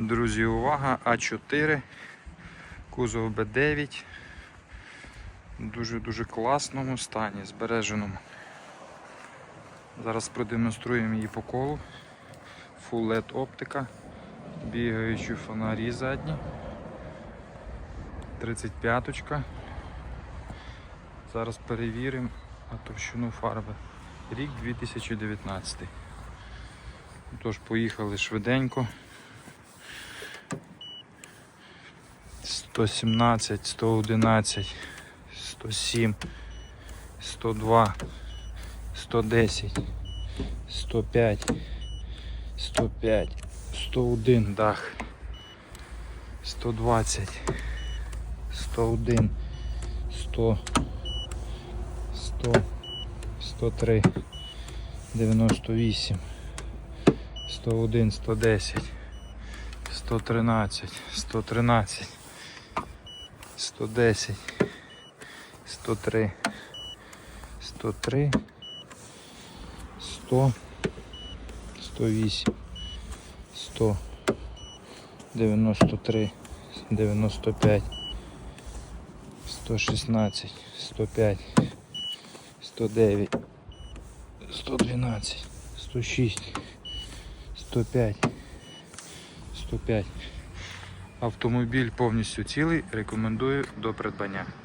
Друзі, увага, А4, кузов Б9. В Дуже-дуже класному стані, збереженому. Зараз продемонструємо її по колу. Full LED оптика, бігаючі фонарі задні. 35-ка. Зараз перевіримо на товщину фарби. Рік 2019. Тож поїхали швиденько. 117, 111, 107, 102, 110, 105, 105, 101 дах, 120, 101, 100, 100, 103, 98, 101, 110, 113, 113, 110, 103, 103, 100, 108, 100, 93, 95, 116, 105, 109, 112, 106, 105, 105. Автомобіль повністю цілий, рекомендую до придбання.